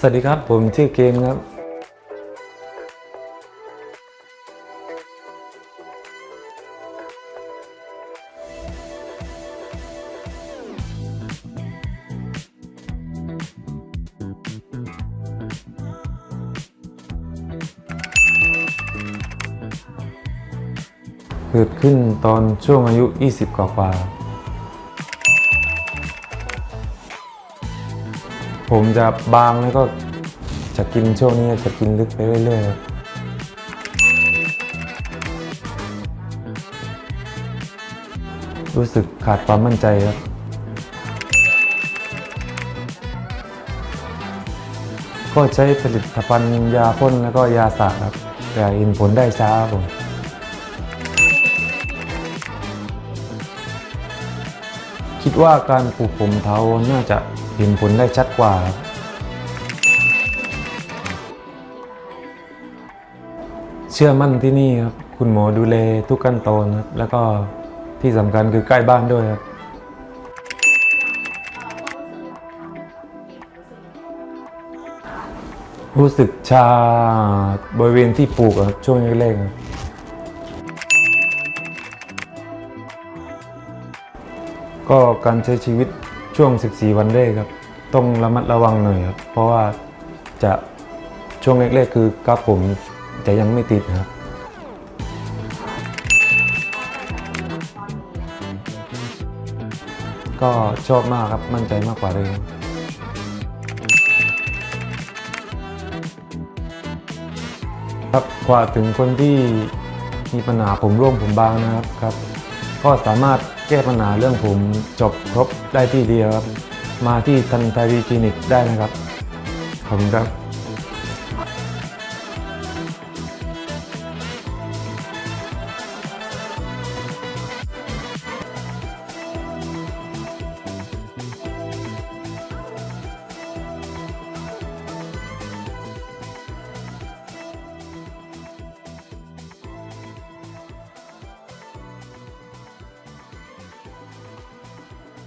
สวัสดีครับ ผมชื่อเกมครับ เกิดขึ้นตอนช่วงอายุ 20 กว่าๆ ผมจะบางแล้วก็จะกินช่วงนี้จะกินลึกไปเรื่อยๆครับรู้สึกขาดความมั่นใจครับ ก็ใช้ผลิตภัณฑ์ยาพ่นแล้วก็ยาสระครับ แต่เห็นผลได้ช้าผมคิดว่าการปลูกผมเทาน่าจะ เห็นผลได้ชัดกว่าครับเชื่อมั่นที่นี่ครับ คุณหมอดูแลทุกขั้นตอนครับ แล้วก็ที่สำคัญคือใกล้บ้านด้วยครับ รู้สึกชาบริเวณที่ปลูกครับช่วงแรกๆครับก็การใช้ชีวิต ช่วง 14 วันแรกครับ ต้องระมัดระวังหน่อยครับ เพราะว่าจะช่วงแรกๆคือกราฟผมจะยังไม่ติดครับ ก็ชอบมากครับมั่นใจมากกว่าเลยครับครับกว่าถึงคนที่มีปัญหาผมร่วงผมบางนะครับครับ ก็สามารถแก้ปัญหาเรื่องผมจบครบได้ที่เดียวครับ มาที่ทันไทยคลินิกได้นะครับ ขอบคุณครับ